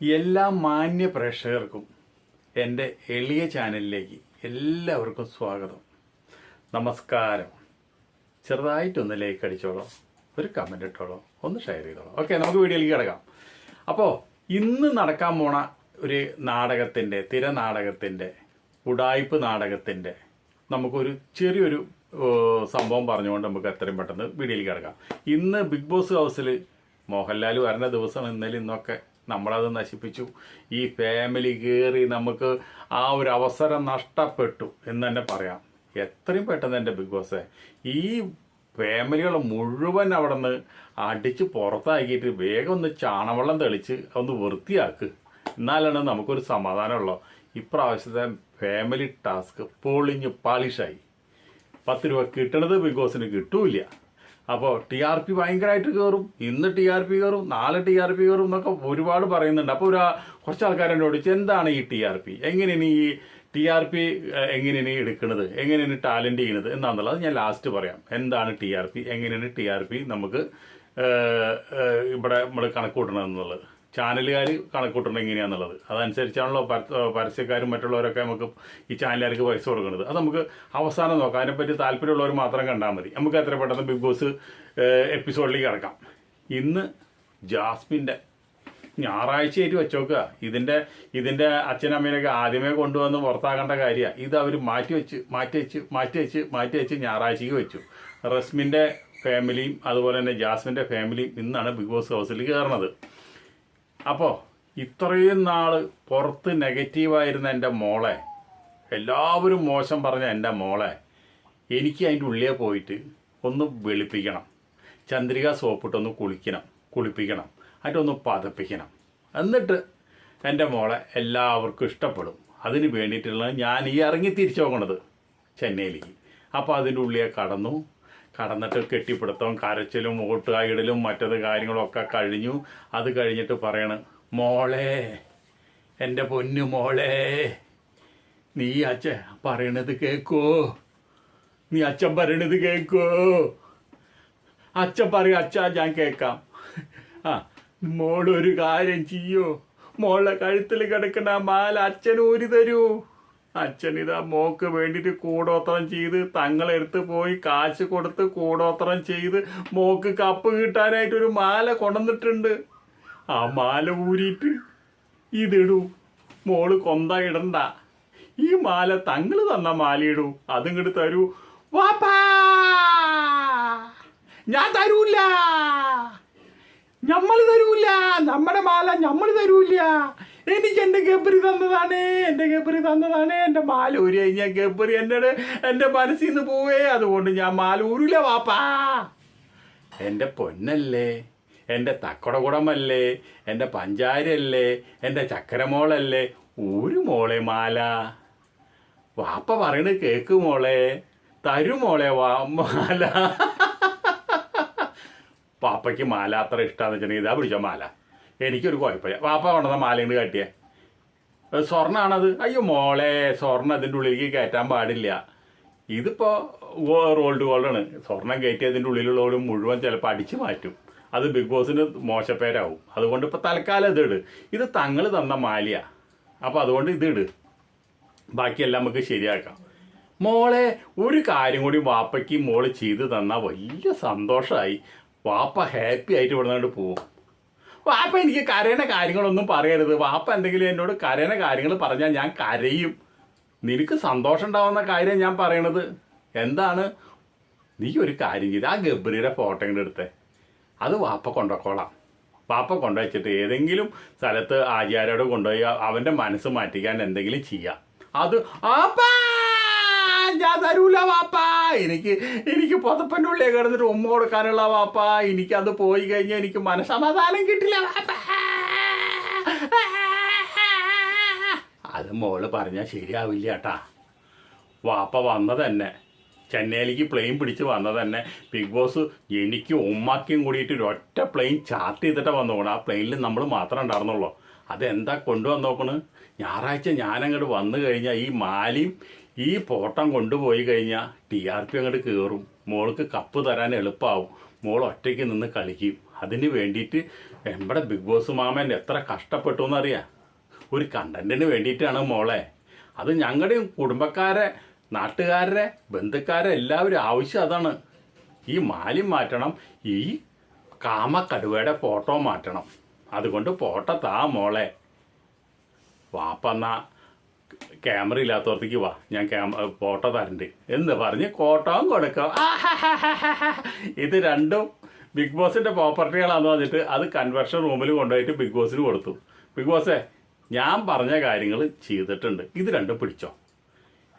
എല്ലാ മാന്യ പ്രേക്ഷകർക്കും എന്റെ എളിയ ചാനലിലേക്ക് എല്ലാവർക്കും സ്വാഗതം. നമസ്കാരം. ചെറുതായിട്ടൊന്ന് ലൈക്ക് അടിച്ചോളോ ഒരു കമന്റ് ഇട്ടോളൂ ഒന്ന് ഷെയർ ചെയ്തോളോ. ഓക്കെ നമുക്ക് വീഡിയോയിലേക്ക് കിടക്കാം. അപ്പോൾ ഇന്ന് നടക്കാൻ പോണ ഒരു നാടകത്തിന്റെ തിരനാടകത്തിന്റെ ഉടായ്പ് നാടകത്തിന്റെ നമുക്കൊരു ചെറിയൊരു സംഭവം പറഞ്ഞുകൊണ്ട് നമുക്ക് എത്രയും പെട്ടെന്ന് വീഡിയോയിലേക്ക് കിടക്കാം. ഇന്ന് ബിഗ് ബോസ് ഹൗസിൽ മോഹൻലാൽ വരുന്ന ദിവസമാണ് ഇന്നലെ ഇന്നൊക്കെ നമ്മളത് നശിപ്പിച്ചു. ഈ ഫാമിലി കയറി നമുക്ക് ആ ഒരു അവസരം നഷ്ടപ്പെട്ടു എന്ന് തന്നെ പറയാം. എത്രയും പെട്ടെന്ന് എന്റെ ബിഗ് ബോസ് ഈ ഫാമിലികൾ മുഴുവൻ അവിടെ നിന്ന് അടിച്ച് പുറത്താക്കിയിട്ട് വേഗം ഒന്ന് ചാണവെള്ളം തെളിച്ച് ഒന്ന് വൃത്തിയാക്ക്. എന്നാലാണ് നമുക്കൊരു സമാധാനമുള്ളൂ. ഇപ്രാവശ്യത്തെ ഫാമിലി ടാസ്ക് പൊളിഞ്ഞ് പാളിഷായി. പത്ത് രൂപ കിട്ടണത് ബിഗ് ബോസിന് കിട്ടൂല അപ്പോൾ ടി ആർ പി ഭയങ്കരമായിട്ട് കയറും ഇന്ന് ടി ആർ പി കയറും നാളെ ടി ആർ പി കയറും എന്നൊക്കെ ഒരുപാട് പറയുന്നുണ്ട്. അപ്പോൾ ഒരു കുറച്ച് ആൾക്കാരെ ചോദിച്ചു എന്താണ് ഈ ടി ആർ പി? എങ്ങനെയാണ് ഈ ടി ആർ പി എങ്ങനെയാണ് എടുക്കുന്നത് എങ്ങനെയാണ് ടാലന്റ് ചെയ്യുന്നത് എന്നാണെന്നുള്ളത് ഞാൻ ലാസ്റ്റ് പറയാം. എന്താണ് ടി ആർ പി? എങ്ങനെയാണ് ടി ആർ പി നമുക്ക് ഇവിടെ നമ്മൾ കണക്ക് കൂട്ടണം എന്നുള്ളത്. ചാനലുകാർ കണക്കൂട്ടണം എങ്ങനെയാണെന്നുള്ളത് അതനുസരിച്ചാണല്ലോ പരസ്യക്കാരും മറ്റുള്ളവരൊക്കെ നമുക്ക് ഈ ചാനലുകാർക്ക് പൈസ കൊടുക്കുന്നത്. അത് നമുക്ക് അവസാനം നോക്കാം. അതിനെപ്പറ്റി താല്പര്യമുള്ളവർ മാത്രം കണ്ടാൽ മതി. നമുക്ക് എത്ര പെട്ടെന്ന് ബിഗ് ബോസ് എപ്പിസോഡിലേക്ക് കിടക്കാം. ഇന്ന് ജാസ്മിന്റെ ഞായറാഴ്ചയായിട്ട് വെച്ചോക്കുക ഇതിന്റെ ഇതിന്റെ അച്ഛനമ്മേനൊക്കെ ആദ്യമേ കൊണ്ടുവന്ന് പുറത്താക്കേണ്ട കാര്യമാണ് ഇത് അവർ മാറ്റി വെച്ച് മാറ്റി വെച്ച് മാറ്റി വെച്ച് മാറ്റി വെച്ച് ഞായറാഴ്ചയ്ക്ക് വെച്ചു. റസ്മിന്റെ ഫാമിലിയും അതുപോലെ തന്നെ ജാസ്മിന്റെ ഫാമിലിയും ഇന്നാണ് ബിഗ് ബോസ് ഹൗസിൽ കയറുന്നത്. അപ്പോൾ ഇത്രയും നാൾ പുറത്ത് നെഗറ്റീവായിരുന്ന എന്റെ മോളെ എല്ലാവരും മോശം പറഞ്ഞ എന്റെ മോളെ എനിക്ക് അതിന്റെ ഉള്ളിൽ പോയിട്ട് ഒന്ന് വെളുപ്പിക്കണം. ചന്ദ്രിക സോപ്പിട്ടൊന്ന് കുളിക്കണം കുളിപ്പിക്കണം അതിട്ടൊന്ന് പതപ്പിക്കണം. എന്നിട്ട് എന്റെ മോളെ എല്ലാവർക്കും ഇഷ്ടപ്പെടും. അതിന് വേണ്ടിയിട്ടുള്ള ഞാൻ ഈ ഇറങ്ങി തിരിച്ചു നോക്കണത് ചെന്നൈയിലേക്ക്. അപ്പോൾ അതിന്റെ ഉള്ളിൽ കടന്നു. കടന്നിട്ട് കെട്ടിപ്പിടുത്തവും കരച്ചിലും ഓട്ടുകായിടലും മറ്റത് കാര്യങ്ങളൊക്കെ കഴിഞ്ഞു. അത് കഴിഞ്ഞിട്ട് പറയണ് മോളെ എന്റെ പൊന്നു മോളെ നീ അച്ഛ പറയണത് കേക്കോ? നീ അച്ഛൻ പറയണത് കേക്കോ? അച്ഛൻ പറയും അച്ഛ ഞാൻ കേൾക്കാം. ആ മോളൊരു കാര്യം ചെയ്യോ. മോളെ കഴുത്തിൽ കിടക്കണ മാല അച്ഛൻ തരൂ. അച്ഛൻ ഇതാ മോക്ക് വേണ്ടിയിട്ട് കൂടോത്രം ചെയ്ത് തങ്ങളെടുത്ത് പോയി കാശ് കൊടുത്ത് കൂടോത്രം ചെയ്ത് മോക്ക് കപ്പ് കിട്ടാനായിട്ടൊരു മാല കൊണ്ടന്നിട്ടുണ്ട് ആ മാല ഊരിയിട്ട് ഇതിടൂ. മോൾ കൊന്ത ഇടണ്ട. ഈ മാല തങ്ങൾ തന്ന മാല ഇടൂ. അതിങ്ങോട്ട് തരൂ. വാപ്പാ! ഞാൻ തരൂല്ല ഞമ്മൾ തരൂല്ല നമ്മുടെ മാല ഞമ്മൾ തരൂല. എനിക്ക് എന്റെ ഗബ്രി തന്നതാണ് എന്റെ ഗബ്രി തന്നതാണ് എന്റെ മാലൂരി കഴിഞ്ഞാൽ ഗബ്രി എന്റെ മനസ്സിൽ നിന്ന് പോവേ. അതുകൊണ്ട് ഞാൻ മാല ഊരില്ല വാപ്പാ. എന്റെ പൊന്നല്ലേ എന്റെ തക്കടകുടമല്ലേ എന്റെ പഞ്ചാരല്ലേ എന്റെ ചക്കരമോളല്ലേ ഒരു മോളെ മാല. വാപ്പ പറയണ കേക്ക് മോളെ തരു മോളെ വാ മാല. പാപ്പയ്ക്ക് മാല അത്ര ഇഷ്ടമാണെന്ന് വെച്ചിട്ടുണ്ടെങ്കിൽ ഇതാ പിടിച്ച മാല. എനിക്കൊരു കുഴപ്പമില്ല. വാപ്പ കൊണ്ടുവന്ന മാലയുണ്ട് കാട്ടിയേ. അത് സ്വർണാണത്. അയ്യോ മോളെ സ്വർണം അതിന്റെ ഉള്ളിലേക്ക് കയറ്റാൻ പാടില്ല. ഇതിപ്പോൾ റോൾഡ് ഗോൾഡാണ്. സ്വർണം കയറ്റി അതിന്റെ ഉള്ളിലുള്ളവർ മുഴുവൻ ചിലപ്പോൾ അടിച്ചു മാറ്റും. അത് ബിഗ് ബോസിന് മോശപ്പേരാവും. അതുകൊണ്ട് ഇപ്പോൾ തൽക്കാലം ഇതിട് ഇത് തങ്ങൾ തന്ന മാലിയ. അപ്പോൾ അതുകൊണ്ട് ഇതിട് ബാക്കിയെല്ലാം നമുക്ക് ശരിയാക്കാം. മോളെ ഒരു കാര്യം കൂടി വാപ്പയ്ക്ക് മോൾ ചെയ്ത് തന്നാൽ വലിയ സന്തോഷമായി വാപ്പ ഹാപ്പി ആയിട്ട് ഇവിടെ നിന്നുകൊണ്ട് പോവും. വാപ്പ എനിക്ക് കരയണ കാര്യങ്ങളൊന്നും പറയരുത്. വാപ്പ എന്തെങ്കിലും എന്നോട് കരയണ കാര്യങ്ങൾ പറഞ്ഞാൽ ഞാൻ കരയും. നിനക്ക് സന്തോഷം ഉണ്ടാവുന്ന കാര്യം ഞാൻ പറയണത് എന്താണ്? നീ ഒരു കാര്യം ചെയ്ത് ആ ഗബ്രിയുടെ ഫോട്ടോ ഇങ്ങോട്ട് എടുത്തേ അത് വാപ്പ കൊണ്ടുപോക്കോളാം വാപ്പ കൊണ്ടുവച്ചിട്ട് ഏതെങ്കിലും സ്ഥലത്ത് ആചാര്യോട് കൊണ്ടുപോയി അവന്റെ മനസ്സ് മാറ്റിക്കാൻ എന്തെങ്കിലും ചെയ്യാം. അത് ആപ്പാ! ഞാൻ തരൂല വാപ്പാ. എനിക്ക് എനിക്ക് പുതപ്പന്റെ ഉള്ളിൽ കിടന്നിട്ട് ഉമ്മ കൊടുക്കാനുള്ള വാപ്പാ. എനിക്ക് അത് പോയി കഴിഞ്ഞാൽ എനിക്ക് മനസമാധാനം കിട്ടില്ല വാപ്പാ. അത് മോൾ പറഞ്ഞാൽ ശരിയാവില്ല കേട്ടാ. വാപ്പ വന്നത് തന്നെ ചെന്നൈയിലേക്ക് പ്ലെയിൻ പിടിച്ച് വന്നത് തന്നെ ബിഗ് ബോസ് എനിക്ക് ഉമ്മാക്കിയും കൂടിയിട്ട് ഒരൊറ്റ പ്ലെയിൻ ചാർട്ട് ചെയ്തിട്ട് വന്നോണം. ആ പ്ലെയിനിൽ നമ്മൾ മാത്രമേ ഉണ്ടായിരുന്നുള്ളൂ. അതെന്താ കൊണ്ടുവന്ന് നോക്കണ്? ഞായറാഴ്ച ഞാനങ്ങോട്ട് വന്നു കഴിഞ്ഞാൽ ഈ മാലിയും ഈ പോട്ടം കൊണ്ടുപോയി കഴിഞ്ഞാൽ ടി ആർ പി അങ്ങോട്ട് കയറും മോൾക്ക് കപ്പ് തരാൻ എളുപ്പമാവും മോൾ ഒറ്റയ്ക്ക് നിന്ന് കളിക്കും. അതിന് വേണ്ടിയിട്ട് നമ്മുടെ ബിഗ് ബോസ് മാമൻ എത്ര കഷ്ടപ്പെട്ടു എന്നറിയാം ഒരു കണ്ടന്റിന് വേണ്ടിയിട്ടാണ് മോളെ. അത് ഞങ്ങളുടെയും കുടുംബക്കാരെ നാട്ടുകാരെ ബന്ധുക്കാരെ എല്ലാവരും ആവശ്യം അതാണ്. ഈ മാലിം മാറ്റണം ഈ കാമക്കടുവയുടെ ഫോട്ടോ മാറ്റണം. അതുകൊണ്ട് ഫോട്ടോ താ മോളെ. വാപ്പന്നാ ക്യാമറ ഇല്ലാത്തവർക്ക് വാ. ഞാൻ ക്യാമ ഫോട്ടോ തരണ്ട്. എന്ന് പറഞ്ഞ് കോട്ടവും കൊടുക്കാം. ഇത് രണ്ടും ബിഗ് ബോസിന്റെ പ്രോപ്പർട്ടികളാന്ന് പറഞ്ഞിട്ട് അത് കൺവെർഷൻ റൂമിൽ കൊണ്ടുപോയിട്ട് ബിഗ് ബോസിന് കൊടുത്തു. ബിഗ് ബോസേ ഞാൻ പറഞ്ഞ കാര്യങ്ങൾ ചെയ്തിട്ടുണ്ട്. ഇത് രണ്ടും പിടിച്ചോ.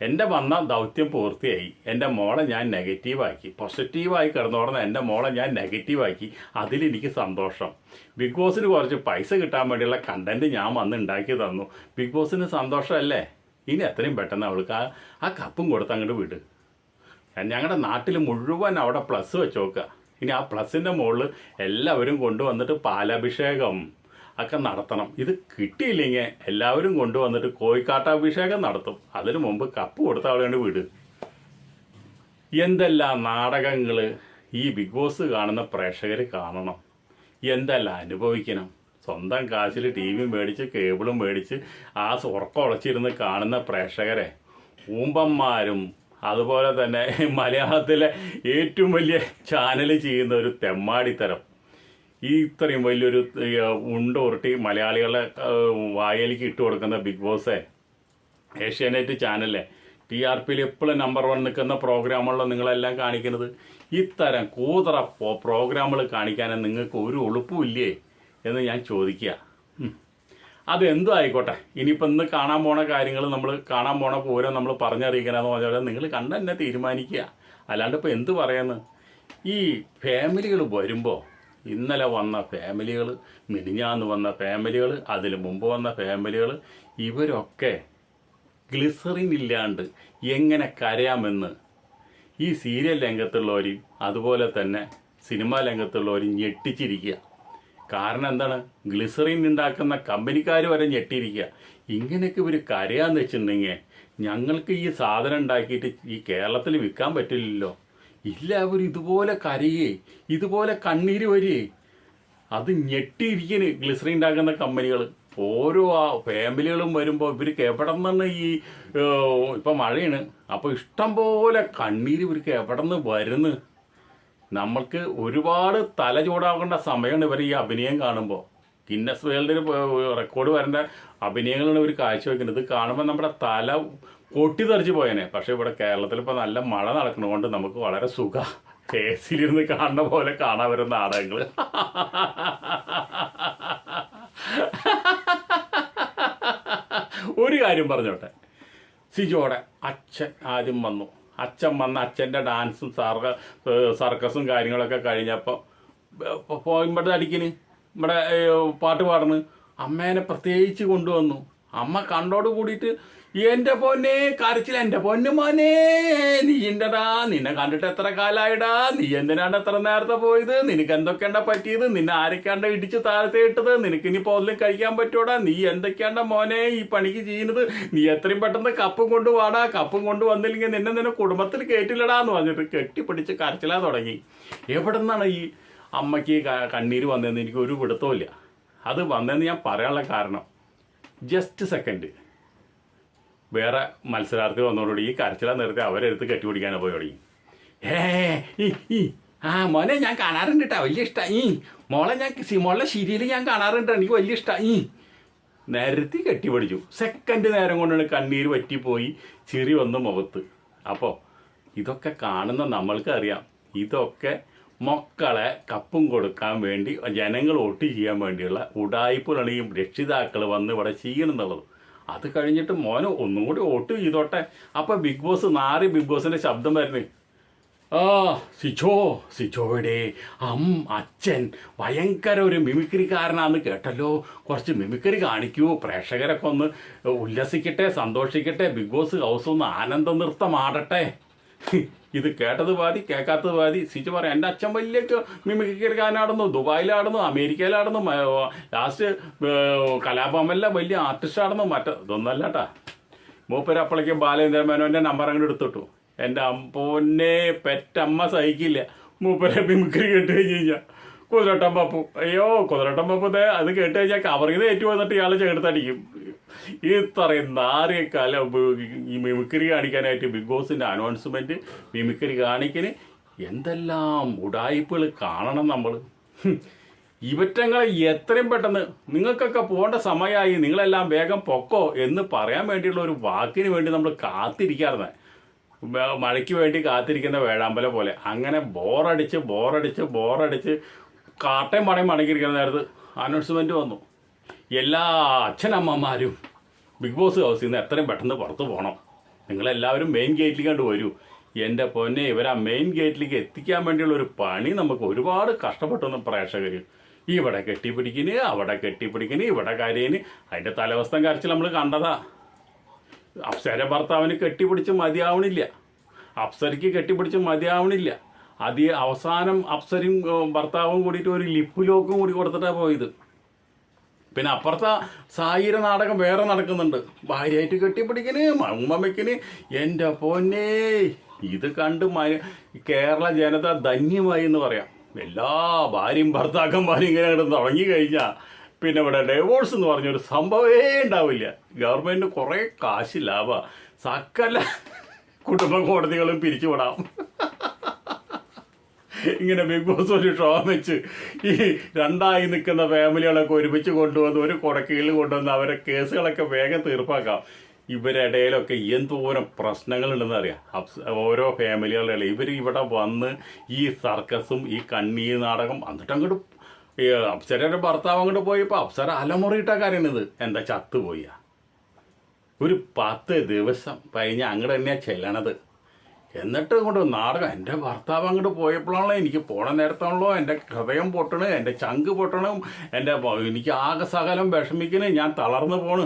എന്റെ വന്ന ദൗത്യം പൂർത്തിയായി. എന്റെ മോളെ ഞാൻ നെഗറ്റീവാക്കി. പോസിറ്റീവായി കിടന്നോടുന്ന എന്റെ മോളെ ഞാൻ നെഗറ്റീവാക്കി. അതിലെനിക്ക് സന്തോഷം. ബിഗ് ബോസിന് കുറച്ച് പൈസ കിട്ടാൻ വേണ്ടിയുള്ള കണ്ടന്റ് ഞാൻ വന്ന് ഉണ്ടാക്കി തന്നു. ബിഗ് ബോസിന് സന്തോഷമല്ലേ? ഇനി എത്രയും പെട്ടെന്ന് അവൾക്ക് ആ ആ കപ്പും കൊടുത്ത് അങ്ങോട്ട് വിട്. ഞങ്ങളുടെ നാട്ടിൽ മുഴുവൻ അവിടെ പ്ലസ് വെച്ച് നോക്കുക. ഇനി ആ പ്ലസിന്റെ മുകളിൽ എല്ലാവരും കൊണ്ടുവന്നിട്ട് പാലഭിഷേകം. ഒക്കെ നടത്തണം. ഇത് കിട്ടിയില്ലെങ്കിൽ എല്ലാവരും കൊണ്ടുവന്നിട്ട് കോഴിക്കാട്ടാഭിഷേകം നടത്തും. അതിനു മുമ്പ് കപ്പ് കൊടുത്ത ആളുകൊണ്ട് വീട്. എന്തെല്ലാം നാടകങ്ങൾ ഈ ബിഗ് ബോസ് കാണുന്ന പ്രേക്ഷകർ കാണണം. എന്തെല്ലാം അനുഭവിക്കണം. സ്വന്തം കാശിൽ ടി വി മേടിച്ച് കേബിളും മേടിച്ച് ആ ഉറക്കം ഉളച്ചിരുന്ന് കാണുന്ന പ്രേക്ഷകരെ. ഊമ്പന്മാരും അതുപോലെ തന്നെ മലയാളത്തിലെ ഏറ്റവും വലിയ ചാനൽ ചെയ്യുന്ന ഒരു തെമ്മാടിത്തരം. ഈ ഇത്രയും വലിയൊരു ഉണ്ടോർട്ടി മലയാളികളെ വായലിക്ക് ഇട്ട് കൊടുക്കുന്ന ബിഗ് ബോസേ ഏഷ്യാനെറ്റ് ചാനലിലെ? ടി ആർ പിയിൽ എപ്പോഴും നമ്പർ വൺ നിൽക്കുന്ന പ്രോഗ്രാമുള്ള നിങ്ങളെല്ലാം കാണിക്കുന്നത്? ഇത്തരം കൂതറ പ്രോഗ്രാമുകൾ കാണിക്കാൻ നിങ്ങൾക്ക് ഒരു ഉളുപ്പുമില്ലേ എന്ന് ഞാൻ ചോദിക്കുക. ഉം. അത് എന്തു ആയിക്കോട്ടെ. ഇനിയിപ്പോൾ ഇന്ന് കാണാൻ പോണ കാര്യങ്ങൾ നമ്മൾ കാണാൻ പോണ പൂരം നമ്മൾ പറഞ്ഞറിയിക്കണമെന്ന് പറഞ്ഞാൽ നിങ്ങൾ കണ്ടെന്നെ തീരുമാനിക്കുക. അല്ലാണ്ട് ഇപ്പോൾ എന്ത് പറയുന്നത് ഈ ഫാമിലികൾ വരുമ്പോൾ ഇന്നലെ വന്ന ഫാമിലികൾ മിനിഞ്ഞാന്ന് വന്ന ഫാമിലികൾ അതിന് മുമ്പ് വന്ന ഫാമിലികൾ ഇവരൊക്കെ ഗ്ലിസറിൻ ഇല്ലാണ്ട് എങ്ങനെ കരയാമെന്ന് ഈ സീരിയൽ രംഗത്തുള്ളവരെയും അതുപോലെ തന്നെ സിനിമാ രംഗത്തുള്ളവരെയും ഞെട്ടിച്ചിരിക്കുക. കാരണം എന്താണ്? ഗ്ലിസറിൻ ഉണ്ടാക്കുന്ന കമ്പനിക്കാർ വരെ ഞെട്ടിയിരിക്കുക. ഇങ്ങനെയൊക്കെ ഇവർ കരയാന്ന് വെച്ചിട്ടുണ്ടെങ്കിൽ ഞങ്ങൾക്ക് ഈ സാധനം ഉണ്ടാക്കിയിട്ട് ഈ കേരളത്തിൽ വിൽക്കാൻ പറ്റില്ലല്ലോ. ഇല്ല അവർ ഇതുപോലെ കരയേ ഇതുപോലെ കണ്ണീര് വരികയെ അത് ഞെട്ടിയിരിക്കണ് ഗ്ലിസറിൻ ഉണ്ടാക്കുന്ന കമ്പനികൾ ഓരോ ആ ഫാമിലികളും വരുമ്പോൾ ഇവർക്ക് എവിടെ നിന്നാണ് ഈ ഇപ്പം മഴയാണ്. അപ്പോൾ ഇഷ്ടം പോലെ കണ്ണീര് ഇവർക്ക് എവിടെ നിന്ന് വരുന്നു. നമ്മൾക്ക് ഒരുപാട് തല ചൂടാക്കേണ്ട സമയമാണ് ഇവർ ഈ അഭിനയം കാണുമ്പോൾ ഗിന്നസ് വേൾഡിൽ റെക്കോർഡ് വരേണ്ട അഭിനയങ്ങളാണ് ഇവർ കാഴ്ചവെക്കുന്നത്. ഇത് കാണുമ്പോൾ നമ്മുടെ തല പൊട്ടിത്തെറിച്ച് പോയനെ. പക്ഷേ ഇവിടെ കേരളത്തിൽ ഇപ്പോൾ നല്ല മഴ നടക്കുന്നതുകൊണ്ട് നമുക്ക് വളരെ സുഖ. കേസിലിരുന്ന് കാണുന്ന പോലെ കാണാൻ വരുന്ന നാടകങ്ങൾ ഒരു കാര്യം പറഞ്ഞോട്ടെ. സിജോടെ അച്ഛൻ ആദ്യം വന്നു. അച്ഛൻ വന്ന അച്ഛന്റെ ഡാൻസും സർക്ക സർക്കസും കാര്യങ്ങളൊക്കെ കഴിഞ്ഞപ്പോൾ ഇവിടെ അടിക്കിന് ഇവിടെ പാട്ട് പാടുന്നു. അമ്മേനെ പ്രത്യേകിച്ച് കൊണ്ടുവന്നു. അമ്മ കണ്ടോട് കൂടിയിട്ട് എന്റെ പൊന്നെ കരച്ചിൽ എന്റെ പൊന്നു മോനെ. നീ എന്റെടാ നിന്നെ കണ്ടിട്ട് എത്ര കാലായിടാ? നീ എന്തിനാണ് എത്ര നേരത്തെ പോയത്? നിനക്ക് എന്തൊക്കെയാണ്ട പറ്റിയത്? നിന്നെ ആരൊക്കെയാണ്ട ഇടിച്ച് താഴത്തെ ഇട്ടത്? നിനക്ക് ഇനി പോലും കഴിക്കാൻ പറ്റൂടാ? നീ എന്തൊക്കെയാണ്ട മോനെ ഈ പണിക്ക് ചെയ്യുന്നത്? നീ എത്രയും പെട്ടെന്ന് കപ്പും കൊണ്ട് വാടാ. കപ്പും കൊണ്ട് വന്നില്ലെങ്കിൽ നിന്നെ നിന്നെ കുടുംബത്തിൽ കേട്ടില്ലടാ എന്ന് പറഞ്ഞിട്ട് കെട്ടിപ്പിടിച്ച് കരച്ചിലാ തുടങ്ങി. എവിടെ നിന്നാണ് ഈ അമ്മയ്ക്ക് കണ്ണീര് വന്നതെന്ന് എനിക്ക് ഒരു പിടുത്തവും അത് വന്നതെന്ന് ഞാൻ പറയാനുള്ള കാരണം. Just second. വേറെ മത്സരാർത്ഥി വന്നതോടുകൂടി ഈ കരച്ചില നിർത്തി അവരെടുത്ത് കെട്ടിപിടിക്കാനാണ് പോയി തുടങ്ങി ഏ ഈ ആ മോനെ ഞാൻ കാണാറുണ്ട് കേട്ടോ വലിയ ഇഷ്ടം ഈ മോളെ ഞാൻ മോളെ സീരിയൽ ഞാൻ കാണാറുണ്ട് എനിക്ക് വലിയ ഇഷ്ടം ഈ. നിരത്തി കെട്ടിപ്പിടിച്ചു സെക്കൻഡ് നേരം കൊണ്ടാണ് കണ്ണീര് പറ്റിപ്പോയി ചിരി വന്ന് മുഖത്ത്. അപ്പോൾ ഇതൊക്കെ കാണുന്ന നമ്മൾക്ക് അറിയാം ഇതൊക്കെ മക്കളെ കപ്പും കൊടുക്കാൻ വേണ്ടി ജനങ്ങൾ വോട്ട് ചെയ്യാൻ വേണ്ടിയുള്ള ഉടായ്പകളാണ് ഈ രക്ഷിതാക്കൾ വന്ന് ഇവിടെ ചെയ്യണമെന്നുള്ളത് അത് കഴിഞ്ഞിട്ട് മോന് ഒന്നും കൂടി വോട്ട് ചെയ്തോട്ടെ. അപ്പൊ ബിഗ് ബോസ് നാറി ബിഗ് ബോസിന്റെ ശബ്ദം വരുന്നേ. ആ സിജോ സിജോയുടെ അം അച്ഛൻ ഭയങ്കര ഒരു മിമിക്രിക്കാരനാന്ന് കേട്ടല്ലോ. കുറച്ച് മിമിക്രി കാണിക്കൂ പ്രേക്ഷകരൊക്കെ ഒന്ന് ഉല്ലസിക്കട്ടെ സന്തോഷിക്കട്ടെ ബിഗ് ബോസ് ഹൗസ് ഒന്ന് ആനന്ദ നൃത്തമാടട്ടെ ഇത് കേട്ടത് പാതി കേൾക്കാത്തത് പാതി സിജു പറയാം എന്റെ അച്ഛൻ വലിയ മിമിക്രിക്കാരനാടുന്നു ദുബായിലാടുന്നു അമേരിക്കയിലാടുന്നു ലാസ്റ്റ് കലാഭവനിലെ വലിയ ആർട്ടിസ്റ്റ് ആടുന്നു മറ്റേ ഇതൊന്നല്ല കേട്ടാ മൂപ്പര് അപ്പളേക്ക് ബാലേന്ദ്ര മേനോന്റെ നമ്പർ അങ്ങോട്ട് എടുത്തിട്ടു. എന്റെ പൊന്നെ പെറ്റമ്മ സഹിക്കില്ല. മൂപ്പരെ മിമിക്രി കേട്ട് കഴിഞ്ഞ് കഴിഞ്ഞാൽ കുതിരട്ടം പപ്പു. അയ്യോ കുതിരട്ടം പപ്പു അത് കേട്ട് കഴിഞ്ഞാൽ കവർ ചെയ്ത് ഏറ്റു വന്നിട്ട് ഇയാളെ ചേർത്തടിക്കും ഇത്രയും നാറിയ കാലം ഈ മിമിക്രി കാണിക്കാനായിട്ട് ബിഗ് ബോസിന്റെ അനൗൺസ്മെന്റ് മിമിക്രി കാണിക്കന് എന്തെല്ലാം ഉടായ്പകൾ കാണണം നമ്മൾ ഇവറ്റങ്ങളെ എത്രയും പെട്ടെന്ന് നിങ്ങൾക്കൊക്കെ പോകേണ്ട സമയമായി നിങ്ങളെല്ലാം വേഗം പൊക്കോ എന്ന് പറയാൻ വേണ്ടിയുള്ള ഒരു വാക്കിന് വേണ്ടി നമ്മൾ കാത്തിരിക്കാറുണ്ട്. മഴയ്ക്ക് വേണ്ടി കാത്തിരിക്കുന്ന വേഴാമ്പല പോലെ. അങ്ങനെ ബോറടിച്ച് ബോറടിച്ച് ബോറടിച്ച് കാട്ടയും പണയും മടങ്ങിയിരിക്കുന്ന നേരത്ത് അനൗൺസ്മെന്റ് വന്നു. എല്ലാ അച്ഛനമ്മമാരും ബിഗ് ബോസ് ഹൗസിൽ നിന്ന് എത്രയും പെട്ടെന്ന് പുറത്ത് പോകണം നിങ്ങളെല്ലാവരും മെയിൻ ഗേറ്റിൽ കണ്ട് വരൂ. എന്റെ പൊന്നെ ഇവരാ മെയിൻ ഗേറ്റിലേക്ക് എത്തിക്കാൻ വേണ്ടിയുള്ള ഒരു പണി നമുക്ക് ഒരുപാട് കഷ്ടപ്പെട്ടു പ്രേക്ഷകർ ഇവിടെ കെട്ടിപ്പിടിക്കിന് അവിടെ കെട്ടിപ്പിടിക്കിന് ഇവിടെ കരയിന് അതിന്റെ തലവസ്ഥം കരച്ചിൽ നമ്മൾ കണ്ടതാ. അപ്സര ഭർത്താവിന് കെട്ടിപ്പിടിച്ച് മതിയാവണില്ല. അപ്സരയ്ക്ക് കെട്ടിപ്പിടിച്ച് മതിയാവണില്ല. അത് അവസാനം അപ്സരും ഭർത്താവും കൂടിയിട്ട് ഒരു ലിപ്പ് ലോക്കും കൂടി കൊടുത്തിട്ടാണ് പോയത്. പിന്നെ അപ്പുറത്തെ സായിര നാടകം വേറെ നടക്കുന്നുണ്ട്. ഭാര്യയായിട്ട് കെട്ടിപ്പിടിക്കന് ഉമ്മമ്മയ്ക്കന് എന്റെ പൊന്നേ ഇത് കണ്ട് കേരള ജനത ധന്യമായി എന്ന് പറയാം. എല്ലാ ഭാര്യയും ഭർത്താക്കന്മാരും ഇങ്ങനെ കിടന്ന് തുടങ്ങി കഴിഞ്ഞാൽ പിന്നെ ഇവിടെ ഡൈവോഴ്സ് എന്ന് പറഞ്ഞൊരു സംഭവമേ ഉണ്ടാവില്ല. ഗവൺമെന്റ് കുറേ കാശ് ലാഭ. സകല കുടുംബ കോടതികളും പിരിച്ചുവിടാം. ഇങ്ങനെ ബിഗ് ബോസ് ഒരു ഷോ വെച്ച് ഈ രണ്ടായി നിൽക്കുന്ന ഫാമിലികളൊക്കെ ഒരുമിച്ച് കൊണ്ടുവന്ന് ഒരു കുടക്കീഴിൽ കൊണ്ടുവന്ന് അവരെ കേസുകളൊക്കെ വേഗം തീർപ്പാക്കാം. ഇവരിടയിലൊക്കെ എന്തോരം പ്രശ്നങ്ങളുണ്ടെന്ന് അറിയാം. ഓരോ ഫാമിലികളുടെ ഇവർ ഇവിടെ വന്ന് ഈ സർക്കസും ഈ കണ്ണീ നാടകം എന്നിട്ട് അങ്ങോട്ട് ഈ അപ്സരയുടെ ഭർത്താവ് അങ്ങോട്ട് പോയപ്പോൾ അപ്സര അലമുറിയിട്ട കാര്യമാണിത്. എന്താ ചത്തുപോയ? ഒരു പത്ത് ദിവസം കഴിഞ്ഞ് അങ്ങോട്ട് തന്നെയാണ് ചെല്ലണത്. എന്നിട്ട് ഇങ്ങോട്ട് നാടകം. എന്റെ ഭർത്താവ് അങ്ങോട്ട് പോയപ്പോഴാണല്ലോ എനിക്ക് പോണ നേരത്താണല്ലോ എന്റെ ഹൃദയം പൊട്ടണ് എന്റെ ചങ്ക് പൊട്ടണം എന്റെ എനിക്ക് ആകെ സകലം വിഷമിക്കണ് ഞാൻ തളർന്നു പോണ്.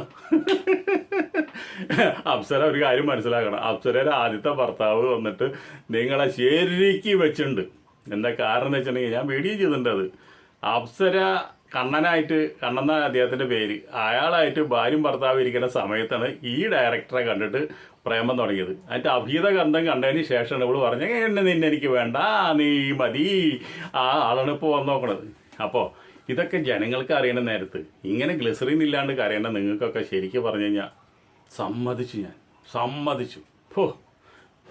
അപ്സര ഒരു കാര്യം മനസ്സിലാക്കണം. അപ്സരയുടെ ആദ്യത്തെ ഭർത്താവ് വന്നിട്ട് നിങ്ങളെ ശരിക്ക് വെച്ചിട്ടുണ്ട്. എന്താ കാരണം എന്ന് വെച്ചിട്ടുണ്ടെങ്കിൽ ഞാൻ വീഡിയോ ചെയ്തിട്ടുണ്ട് അത്. അപ്സര കണ്ണനായിട്ട് കണ്ണന്ന അദ്ദേഹത്തിന്റെ പേര്. അയാളായിട്ട് ഭാര്യയും ഭർത്താവ് ഇരിക്കുന്ന സമയത്താണ് ഈ ഡയറക്ടറെ കണ്ടിട്ട് പ്രേമം തുടങ്ങിയത്. അതിന്റെ അഭീത ഗന്ധം കണ്ടതിന് ശേഷമാണ് ഇവൾ പറഞ്ഞ എന്നെ നിന്നെ എനിക്ക് വേണ്ട നീ മതി. ആ ആളാണ് ഇപ്പോൾ വന്ന് നോക്കണത്. അപ്പോൾ ഇതൊക്കെ ജനങ്ങൾക്ക് അറിയണ നേരത്ത് ഇങ്ങനെ ഗ്ലിസറിൻ ഇല്ലാണ്ട് കരയേണ്ട നിങ്ങൾക്കൊക്കെ ശരിക്കും പറഞ്ഞു കഴിഞ്ഞാൽ സമ്മതിച്ചു ഞാൻ. സമ്മതിച്ചു. ഹോ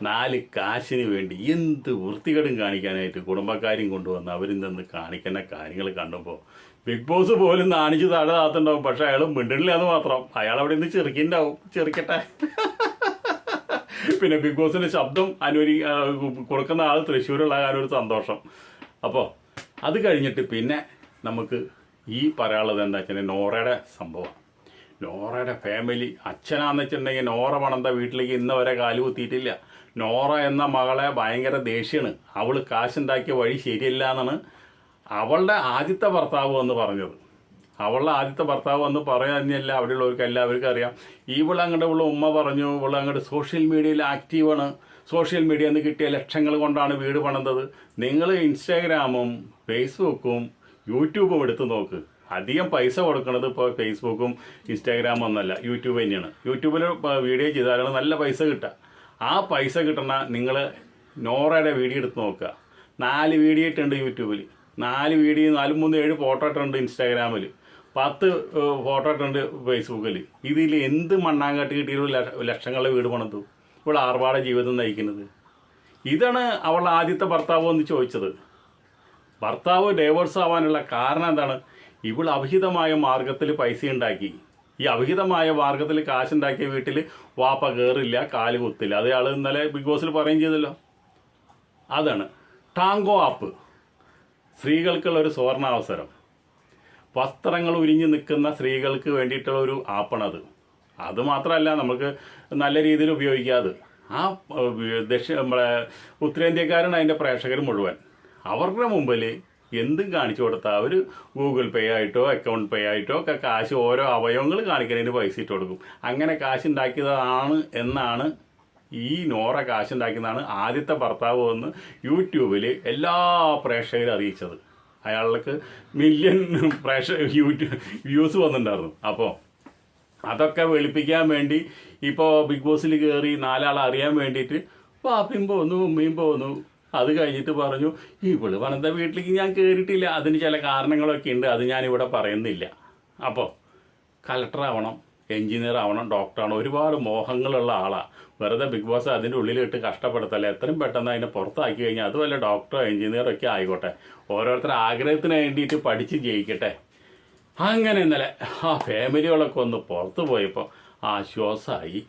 നാല് കാശിന് വേണ്ടി എന്ത് വൃത്തികേടും കാണിക്കാനായിട്ട് കുടുംബക്കാരും കൊണ്ടുവന്ന് അവരിൽ നിന്ന് കാണിക്കുന്ന കാര്യങ്ങൾ കണ്ടപ്പോൾ ബിഗ് ബോസ് പോലും നാണിച്ച് താഴെ താത്തുണ്ടാവും പക്ഷെ അയാൾ മിണ്ടണില്ല എന്ന് മാത്രം. അയാൾ അവിടെ നിന്ന് ചെറുക്കിണ്ടാവും. ചെറുക്കട്ടെ. പിന്നെ ബിഗ് ബോസിന്റെ ശബ്ദം അനുവരി കൊടുക്കുന്ന ആൾ തൃശ്ശൂരുള്ള ഒരു സന്തോഷം. അപ്പോൾ അത് കഴിഞ്ഞിട്ട് പിന്നെ നമുക്ക് ഈ പറയാനുള്ളത് എന്താ വെച്ചാൽ നോറയുടെ സംഭവം നോറയുടെ ഫാമിലി അച്ഛനാന്ന് വെച്ചിട്ടുണ്ടെങ്കിൽ നോറ പണന്ത വീട്ടിലേക്ക് ഇന്ന് വരെ കാൽ കുത്തിയിട്ടില്ല. നോറ എന്ന മകളെ ഭയങ്കര ദേഷ്യമാണ്. അവൾ കാശുണ്ടാക്കിയ വഴി ശരിയല്ല എന്നാണ് അവളുടെ ആദ്യത്തെ ഭർത്താവ് എന്ന് പറഞ്ഞത്. അവളുടെ ആദ്യത്തെ ഭർത്താവ് എന്ന് പറഞ്ഞല്ല അവിടെയുള്ളവർക്ക് എല്ലാവർക്കും അറിയാം. ഇവളങ്ങോട്ട് ഉള്ള ഉമ്മ പറഞ്ഞു ഇവളങ്ങോട്ട് സോഷ്യൽ മീഡിയയിൽ ആക്റ്റീവാണ് സോഷ്യൽ മീഡിയയിൽ നിന്ന് കിട്ടിയ ലക്ഷങ്ങൾ കൊണ്ടാണ് വീട് പണിതത് നിങ്ങൾ ഇൻസ്റ്റാഗ്രാമും ഫേസ്ബുക്കും യൂട്യൂബും എടുത്ത് നോക്ക്. അധികം പൈസ കൊടുക്കുന്നത് ഇപ്പോൾ ഫേസ്ബുക്കും ഇൻസ്റ്റാഗ്രാമും ഒന്നല്ല യൂട്യൂബ് തന്നെയാണ്. യൂട്യൂബിൽ വീഡിയോ ചെയ്താലാണ് നല്ല പൈസ കിട്ടുക. ആ പൈസ കിട്ടണ നിങ്ങൾ നോറയുടെ വീഡിയോ എടുത്ത് നോക്കുക. നാല് വീഡിയോ ഇട്ടുണ്ട് യൂട്യൂബിൽ നാല് വീഡിയോ നാലും മൂന്ന് ഏഴ് ഫോട്ടോ ഇട്ടുണ്ട് ഇൻസ്റ്റാഗ്രാമിൽ പത്ത് ഫോട്ടോ ഇട്ടുണ്ട് ഫേസ്ബുക്കിൽ ഇതിൽ എന്ത് മണ്ണാങ്കട്ടി കിട്ടിയിട്ടുള്ള ലക്ഷങ്ങളുടെ വീട് പണിതു. ഇവിടെ ആർഭാട ജീവിതം നയിക്കുന്നത്. ഇതാണ് അവളുടെ ആദ്യത്തെ ഭർത്താവ് എന്ന് ചോദിച്ചത്. ഭർത്താവ് ഡൈവേഴ്സ് ആവാനുള്ള കാരണം എന്താണ്? ഇവൾ അഭിഹിതമായ മാർഗത്തിൽ പൈസ ഉണ്ടാക്കി. ഈ അവിഹിതമായ മാർഗത്തിൽ കാശുണ്ടാക്കിയ വീട്ടിൽ വാപ്പ കയറില്ല കാൽ കുത്തില്ല. അത് ആൾ ഇന്നലെ ബിഗ് ബോസിൽ പറയുകയും ചെയ്തല്ലോ. അതാണ്. Tango app. സ്ത്രീകൾക്കുള്ള ഒരു സുവർണാവസരം. വസ്ത്രങ്ങൾ ഉരിഞ്ഞു നിൽക്കുന്ന സ്ത്രീകൾക്ക് വേണ്ടിയിട്ടുള്ള ഒരു ആപ്പാണത്. അത് മാത്രമല്ല നമുക്ക് നല്ല രീതിയിൽ ഉപയോഗിക്കാതെ. ആ ദക്ഷിണ നമ്മളെ ഉത്തരേന്ത്യക്കാരാണ് അതിന്റെ പ്രേക്ഷകർ മുഴുവൻ. അവരുടെ മുമ്പിൽ എന്തും കാണിച്ചു കൊടുത്താൽ അവർ ഗൂഗിൾ പേ ആയിട്ടോ അക്കൗണ്ട് പേ ആയിട്ടോ ഒക്കെ കാശ് ഓരോ അവയവങ്ങൾ കാണിക്കുന്നതിന് പൈസ ഇട്ട് കൊടുക്കും. അങ്ങനെ കാശ് ഉണ്ടാക്കിയതാണ് എന്നാണ് ഈ നോറ കാശുണ്ടാക്കുന്നതാണ് ആദ്യത്തെ ഭർത്താവ് വന്ന് യൂട്യൂബിൽ എല്ലാ പ്രേക്ഷകരും അറിയിച്ചത്. അയാൾക്ക് മില്യൺ പ്രേക്ഷക യൂട്യൂബ് വ്യൂസ് വന്നിട്ടുണ്ടായിരുന്നു. അപ്പോൾ അതൊക്കെ വെളുപ്പിക്കാൻ വേണ്ടി ഇപ്പോൾ ബിഗ് ബോസിൽ കയറി നാലാൾ അറിയാൻ വേണ്ടിയിട്ട് പാപ്പയും പോന്നു ഉമ്മയും പോന്നു. അത് കഴിഞ്ഞിട്ട് പറഞ്ഞു ഇവൾ വനന്ത വീട്ടിലേക്ക് ഞാൻ കയറിയിട്ടില്ല അതിന് ചില കാരണങ്ങളൊക്കെ ഉണ്ട്. അത് ഞാനിവിടെ പറയുന്നില്ല. അപ്പോൾ കലക്ടർ ആവണം എഞ്ചിനീയർ ആവണം ഡോക്ടർ ആവണം. ഒരുപാട് മോഹങ്ങളുള്ള ആളാണ് വെറുതെ ബിഗ് ബോസ് അതിന്റെ ഉള്ളിലിട്ട് കഷ്ടപ്പെടുത്തല്ല? എത്രയും പെട്ടെന്ന് അതിനെ പുറത്താക്കി കഴിഞ്ഞാൽ അതുമല്ല ഡോക്ടറോ എഞ്ചിനീയറോ ഒക്കെ ആയിക്കോട്ടെ. ഓരോരുത്തരുടെ ആഗ്രഹത്തിന് വേണ്ടിയിട്ട് പഠിച്ച് ജയിക്കട്ടെ. അങ്ങനെ ഇന്നലെ ആ ഫാമിലികളൊക്കെ ഒന്ന് പുറത്തു പോയപ്പോൾ ആശ്വാസമായി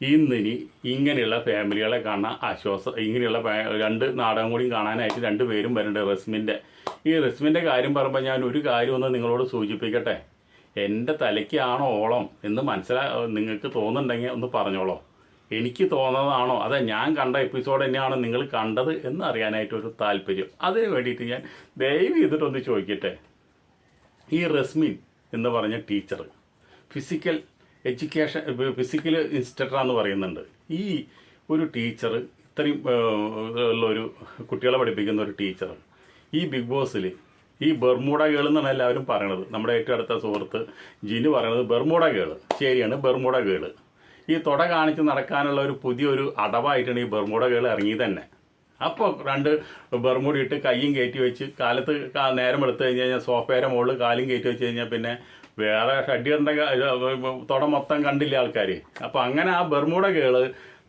ഇന്നിനി ഇങ്ങനെയുള്ള ഫാമിലികളെ കാണാൻ ആശ്വാസം ഇങ്ങനെയുള്ള രണ്ട് നാടകം കൂടിയും കാണാനായിട്ട് രണ്ട് പേരും വരുന്നുണ്ട് റസ്മിന്റെ. ഈ റസ്മിന്റെ കാര്യം പറയുമ്പോൾ ഞാൻ ഒരു കാര്യം ഒന്ന് നിങ്ങളോട് സൂചിപ്പിക്കട്ടെ? എന്റെ തലയ്ക്കാണോ ഓളം എന്ന് മനസ്സിലാ നിങ്ങൾക്ക് തോന്നുന്നുണ്ടെങ്കിൽ ഒന്ന് പറഞ്ഞോളോ. എനിക്ക് തോന്നുന്നതാണോ? അതെ ഞാൻ കണ്ട എപ്പിസോഡ് തന്നെയാണ് നിങ്ങൾ കണ്ടത് എന്ന് അറിയാനായിട്ടൊരു താല്പര്യം. അതിന് വേണ്ടിയിട്ട് ഞാൻ ദയവ് ചെയ്തിട്ടൊന്ന് ചോദിക്കട്ടെ? ഈ റസ്മിൻ എന്ന് പറഞ്ഞ teacher physical education physical instructor ഇൻസ്ട്രക്ടറാന്ന് പറയുന്നുണ്ട്. ഈ ഒരു ടീച്ചർ ഇത്രയും ഉള്ള ഒരു കുട്ടികളെ പഠിപ്പിക്കുന്ന ഒരു ടീച്ചർ ഈ ബിഗ് ബോസിൽ ഈ ബെർമൂഡ ഗേൾ എന്നാണ് എല്ലാവരും പറയണത്. നമ്മുടെ ഏറ്റവും അടുത്ത സുഹൃത്ത് ജിന് പറയണത് ബെർമൂഡ ഗേൾ ശരിയാണ് ബെർമൂഡ ഗേൾ ഈ തുട കാണിച്ച് നടക്കാനുള്ള ഒരു പുതിയൊരു അടവായിട്ടാണ് ഈ ബെർമൂഡ ഗേൾ ഇറങ്ങി തന്നെ. അപ്പോൾ രണ്ട് ബെർമൂടി ഇട്ട് കയ്യും കയറ്റി വെച്ച് കാലത്ത് നേരം എടുത്തു കഴിഞ്ഞ് കഴിഞ്ഞാൽ സോഫയുടെ മുകളിൽ കാലും കയറ്റി വെച്ച് കഴിഞ്ഞാൽ പിന്നെ വേറെ ഷഡ്യറിന്റെ തുട മൊത്തം കണ്ടില്ല ആൾക്കാർ അപ്പോൾ അങ്ങനെ ആ ബെർമൂട കേൾ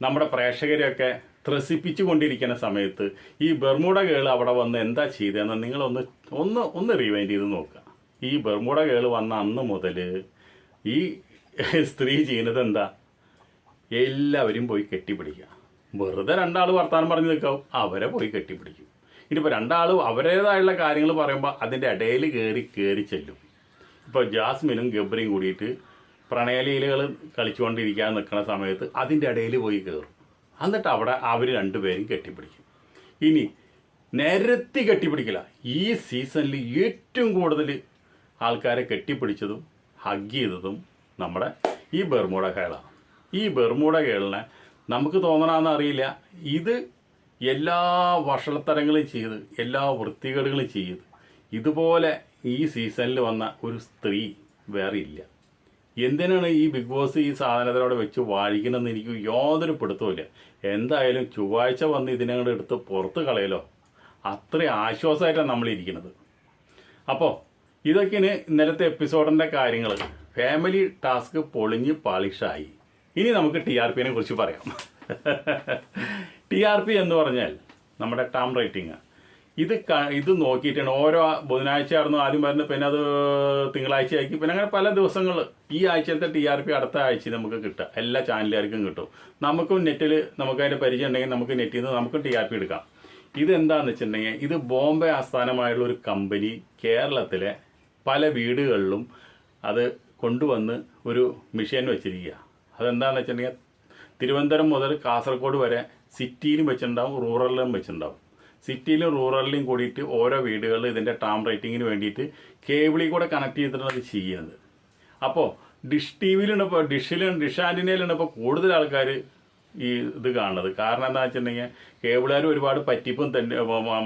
നമ്മുടെ പ്രേക്ഷകരെയൊക്കെ ത്രസിപ്പിച്ചു കൊണ്ടിരിക്കുന്ന സമയത്ത് ഈ ബെർമൂട കേൾ അവിടെ വന്ന് എന്താ ചെയ്തതെന്ന് നിങ്ങളൊന്ന് ഒന്ന് ഒന്ന് റിവൈൻഡ് ചെയ്ത് നോക്കുക ഈ ബെർമൂട കേൾ വന്ന അന്ന് മുതൽ ഈ സ്ത്രീ ചെയ്യുന്നത് എന്താ? എല്ലാവരും പോയി കെട്ടിപ്പിടിക്കുക. വെറുതെ രണ്ടാൾ വർത്താനം പറഞ്ഞ് നിൽക്കാവും. അവരെ പോയി കെട്ടിപ്പിടിക്കും. ഇനിയിപ്പോൾ രണ്ടാൾ അവരുടേതായുള്ള കാര്യങ്ങൾ പറയുമ്പോൾ അതിന്റെ ഇടയിൽ കയറി കയറി ചെല്ലും. ഇപ്പോൾ ജാസ്മിനും ഗബ്രിയും കൂടിയിട്ട് പ്രണയലീലകൾ കളിച്ചുകൊണ്ടിരിക്കാൻ നിൽക്കുന്ന സമയത്ത് അതിന്റെ ഇടയിൽ പോയി കയറും എന്നിട്ട് അവിടെ അവർ രണ്ടുപേരും കെട്ടിപ്പിടിക്കും. ഇനി നിരത്തി കെട്ടിപ്പിടിക്കില്ല. ഈ സീസണിൽ ഏറ്റവും കൂടുതൽ ആൾക്കാരെ കെട്ടിപ്പിടിച്ചതും ഹഗ് ചെയ്തതും നമ്മുടെ ഈ ബെർമൂട കേളാണ്. ഈ ബെർമൂട കേളിനെ നമുക്ക് തോന്നണമെന്ന് അറിയില്ല. ഇത് എല്ലാ വഷളത്തരങ്ങളും ചെയ്ത് എല്ലാ വൃത്തികേടുകളും ചെയ്ത് ഇതുപോലെ ഈ സീസണിൽ വന്ന ഒരു സ്ത്രീ വേറെ ഇല്ല. എന്തിനാണ് ഈ ബിഗ് ബോസ് ഈ സാധനത്തിനോട് വെച്ച് വാഴിക്കണമെന്ന് എനിക്ക് യാതൊരു പിടുത്തമില്ല എന്തായാലും ചൊവ്വാഴ്ച വന്ന് ഇതിനങ്ങോട്ട് എടുത്ത് പുറത്ത് കളയലോ? അത്ര ആശ്വാസമായിട്ടാണ് നമ്മൾ ഇരിക്കുന്നത്. അപ്പോൾ ഇതൊക്കെയാണ് ഇന്നലത്തെ എപ്പിസോഡിന്റെ കാര്യങ്ങൾ ഫാമിലി ടാസ്ക് പൊളിഞ്ഞ് പാളിഷായി. ഇനി നമുക്ക് ടി ആർ പിനെ കുറിച്ച് പറയാം. ടി ആർ പി എന്ന് പറഞ്ഞാൽ നമ്മുടെ ടാം റേറ്റിംഗ് ഇത് ഇത് നോക്കിയിട്ടാണ്. ഓരോ ബുധനാഴ്ച ആയിരുന്നു ആദ്യം വരുന്നത് പിന്നെ അത് തിങ്കളാഴ്ച ആക്കി പിന്നെ അങ്ങനെ പല ദിവസങ്ങൾ ഈ ആഴ്ചത്തെ ടി ആർ പി അടുത്ത ആഴ്ച നമുക്ക് കിട്ടുക. എല്ലാ ചാനലുകാർക്കും കിട്ടും. നമുക്കും നെറ്റിൽ നമുക്ക് അതിന്റെ പരിചയം ഉണ്ടെങ്കിൽ നമുക്ക് നെറ്റിൽ നിന്ന് നമുക്കും ടി ആർ പി എടുക്കാം. ഇതെന്താന്ന് വെച്ചിട്ടുണ്ടെങ്കിൽ ഇത് ബോംബെ ആസ്ഥാനമായുള്ള ഒരു കമ്പനി കേരളത്തിലെ പല വീടുകളിലും അത് കൊണ്ടുവന്ന് ഒരു മിഷൻ വെച്ചിരിക്കുക. അതെന്താന്ന് വെച്ചിട്ടുണ്ടെങ്കിൽ തിരുവനന്തപുരം മുതൽ കാസർഗോഡ് വരെ സിറ്റിയിലും വെച്ചിട്ടുണ്ടാവും റൂറലിലും വെച്ചിട്ടുണ്ടാവും. സിറ്റിയിലും റൂറലിലും കൂടിയിട്ട് ഓരോ വീടുകളിൽ ഇതിന്റെ ടാം റേറ്റിങ്ങിന് വേണ്ടിയിട്ട് കേബിളിൽ കൂടെ കണക്ട് ചെയ്തിട്ടാണ് ചെയ്യുന്നത്. അപ്പോൾ ഡിഷ് ടി വിയിലാണ് ഇപ്പോൾ ഡിഷിലും ഡിഷ് ആന്റിനയിലാണ് ഇപ്പോൾ കൂടുതൽ ആൾക്കാർ ഈ ഇത് കാണുന്നത്. കാരണം എന്താ വെച്ചിട്ടുണ്ടെങ്കിൽ കേബിളുകാർ ഒരുപാട് പറ്റിപ്പും തന്നെ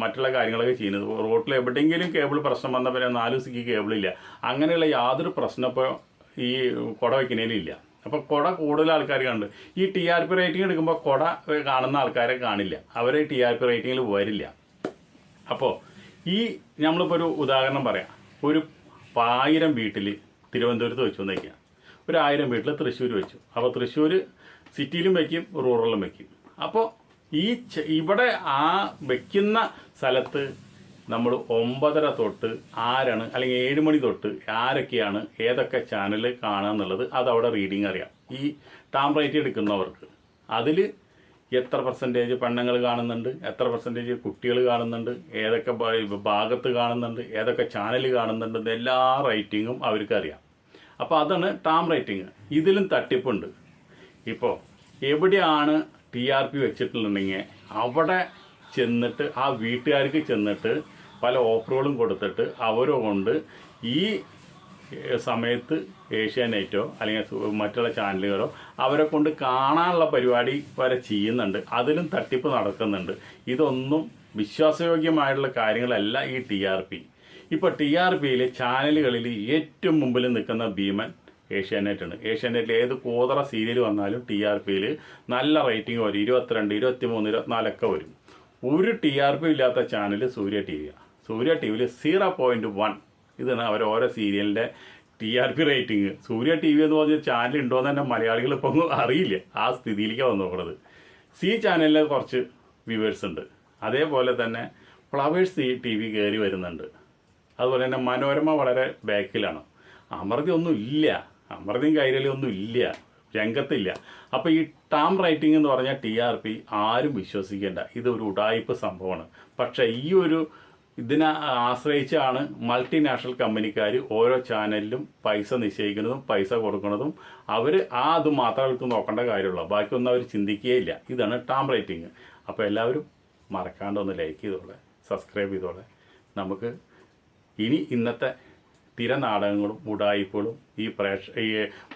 മറ്റുള്ള കാര്യങ്ങളൊക്കെ ചെയ്യുന്നത്. റോട്ടിൽ എവിടെയെങ്കിലും കേബിൾ പ്രശ്നം വന്നാൽ പിന്നെ നാല് ദിവസത്തേക്ക് കേബിളില്ല. അങ്ങനെയുള്ള യാതൊരു പ്രശ്നം ഇപ്പോൾ ഈ കുട വയ്ക്കുന്നതിലില്ല അപ്പോൾ കുട കൂടുതൽ ആൾക്കാർ കണ്ട് ഈ ടി ആർ പി റേറ്റിംഗ് എടുക്കുമ്പോൾ കുട കാണുന്ന ആൾക്കാരെ കാണില്ല. അവരെ ടി ആർ പി റേറ്റിങ്ങിൽ വരില്ല. അപ്പോൾ ഈ നമ്മളിപ്പോൾ ഒരു ഉദാഹരണം പറയാം. ഒരു ആയിരം വീട്ടിൽ തിരുവനന്തപുരത്ത് വെച്ചു എന്നൊക്കെയാണ് ഒരു ആയിരം വീട്ടിൽ തൃശ്ശൂർ വെച്ചു. അപ്പോൾ തൃശ്ശൂർ സിറ്റിയിലും വയ്ക്കും റൂറലിലും വയ്ക്കും അപ്പോൾ ഈ ഇവിടെ ആ വെക്കുന്ന സ്ഥലത്ത് നമ്മൾ ഒമ്പതര തൊട്ട് ആരാണ് അല്ലെങ്കിൽ ഏഴ് മണി തൊട്ട് ആരൊക്കെയാണ് ഏതൊക്കെ ചാനൽ കാണുക എന്നുള്ളത് അത് അവിടെ റീഡിങ് അറിയാം. ഈ ടാം റേറ്റ് എടുക്കുന്നവർക്ക് അതിൽ എത്ര പെർസെന്റേജ് പെണ്ണുങ്ങൾ കാണുന്നുണ്ട് എത്ര പെർസെന്റേജ് കുട്ടികൾ കാണുന്നുണ്ട് ഏതൊക്കെ ഭാഗത്ത് കാണുന്നുണ്ട് ഏതൊക്കെ ചാനൽ കാണുന്നുണ്ട് എല്ലാ റേറ്റിങ്ങും അവർക്ക് അറിയാം. അപ്പോൾ അതാണ് ടാം റേറ്റിംഗ് ഇതിലും തട്ടിപ്പുണ്ട്. ഇപ്പോൾ എവിടെയാണ് ടി ആർ പി വെച്ചിട്ടുണ്ടെങ്കിൽ അവിടെ ചെന്നിട്ട് ആ വീട്ടുകാർക്ക് ചെന്നിട്ട് പല ഓഫറുകളും കൊടുത്തിട്ട് അവരോ കൊണ്ട് ഈ സമയത്ത് ഏഷ്യാനെറ്റോ അല്ലെങ്കിൽ മറ്റുള്ള ചാനലുകളോ അവരെ കൊണ്ട് കാണാനുള്ള പരിപാടി വരെ ചെയ്യുന്നുണ്ട്. അതിലും തട്ടിപ്പ് നടക്കുന്നുണ്ട്. ഇതൊന്നും വിശ്വാസയോഗ്യമായിട്ടുള്ള കാര്യങ്ങളല്ല ഈ ടി ആർ പി. ഇപ്പോൾ ടി ആർ പിയിൽ ചാനലുകളിൽ ഏറ്റവും മുമ്പിൽ നിൽക്കുന്ന ഭീമൻ ഏഷ്യാനെറ്റാണ്. ഏഷ്യാനെറ്റിൽ ഏത് കൂതറ സീരിയൽ വന്നാലും ടി ആർ പിയിൽ നല്ല റേറ്റിംഗ് വരും. ഇരുപത്തിരണ്ട് ഇരുപത്തിമൂന്ന് ഇരുപത്തിനാലൊക്കെ വരും. ഒരു ടി ആർ പി ഇല്ലാത്ത ചാനൽ സൂര്യ ടി വിയാണ് സൂര്യ ടി വിയിൽ സീറോ പോയിന്റ് വൺ. ഇതാണ് അവർ ഓരോ സീരിയലിന്റെ T R P rating. Surya T V എന്ന് പറഞ്ഞ ചാനൽ ഉണ്ടോ എന്ന് തന്നെ മലയാളികൾ ഇപ്പം അറിയില്ല. ആ സ്ഥിതിയിലേക്കാണ് വന്നു നോക്കുന്നത് സി ചാനലിൽ കുറച്ച് വ്യൂവേഴ്സ് ഉണ്ട്. അതേപോലെ തന്നെ ഫ്ലവേഴ്സ് ടി വി കയറി വരുന്നുണ്ട്. അതുപോലെ തന്നെ മനോരമ വളരെ ബാക്കിലാണ്. അമൃതി ഒന്നും ഇല്ല. അമൃതിയും കൈരളി ഒന്നും ഇല്ല. രംഗത്തില്ല. അപ്പോൾ ഈ ടാം റൈറ്റിംഗ് എന്ന് പറഞ്ഞാൽ ടി ആർ പി ആരും വിശ്വസിക്കേണ്ട. ഇതൊരു ഉടായ്പ സംഭവമാണ്. പക്ഷേ ഈ ഒരു ഇതിനെ ആശ്രയിച്ചാണ് മൾട്ടിനാഷണൽ കമ്പനിക്കാർ ഓരോ ചാനലിലും പൈസ നിശ്ചയിക്കുന്നതും പൈസ കൊടുക്കുന്നതും. അവർ ആ അത് മാത്രം അവർക്ക് നോക്കേണ്ട കാര്യമുള്ളൂ. ബാക്കിയൊന്നും അവർ ചിന്തിക്കുകയില്ല. ഇതാണ് ടാം റേറ്റിംഗ് അപ്പോൾ എല്ലാവരും മറക്കാണ്ട് ഒന്ന് ലൈക്ക് ചെയ്തോളെ സബ്സ്ക്രൈബ് ചെയ്തോളെ. നമുക്ക് ഇനി ഇന്നത്തെ തിരനാടകങ്ങളും ഉടായ്പകളും ഈ പ്രേക്ഷ ഈ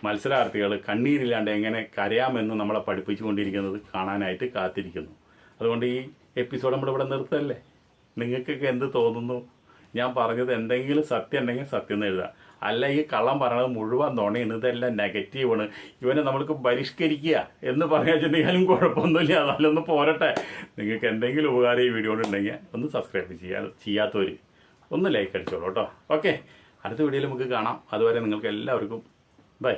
മത്സരാർത്ഥികൾ കണ്ണീരില്ലാണ്ട് എങ്ങനെ കരയാമെന്ന് നമ്മളെ പഠിപ്പിച്ചുകൊണ്ടിരിക്കുന്നത് കാണാനായിട്ട് കാത്തിരിക്കുന്നു. അതുകൊണ്ട് ഈ എപ്പിസോഡ് നമ്മളിവിടെ നിർത്തല്ലേ? നിങ്ങൾക്കൊക്കെ എന്ത് തോന്നുന്നു? ഞാൻ പറഞ്ഞത് എന്തെങ്കിലും സത്യം ഉണ്ടെങ്കിൽ സത്യം എന്ന് എഴുതുക അല്ല ഈ കള്ളം പറയണത് മുഴുവൻ നുണയാണ്. ഇതെല്ലാം നെഗറ്റീവാണ് ഇവനെ നമ്മൾക്ക് പരിഷ്കരിക്കുക എന്ന് പറയാൻ വെച്ചിട്ടുണ്ടെങ്കിലും കുഴപ്പമൊന്നുമില്ല അതല്ലൊന്ന് പോരട്ടെ. നിങ്ങൾക്ക് എന്തെങ്കിലും ഉപകാരം ഈ വീഡിയോ ഉണ്ടെങ്കിൽ ഒന്ന് സബ്സ്ക്രൈബ് ചെയ്യാ ചെയ്യാത്തവർ ഒന്ന് ലൈക്ക് അടിച്ചോളൂ കേട്ടോ. ഓക്കെ അടുത്ത വീഡിയോയിൽ നമുക്ക് കാണാം. അതുവരെ നിങ്ങൾക്ക് എല്ലാവർക്കും ബൈ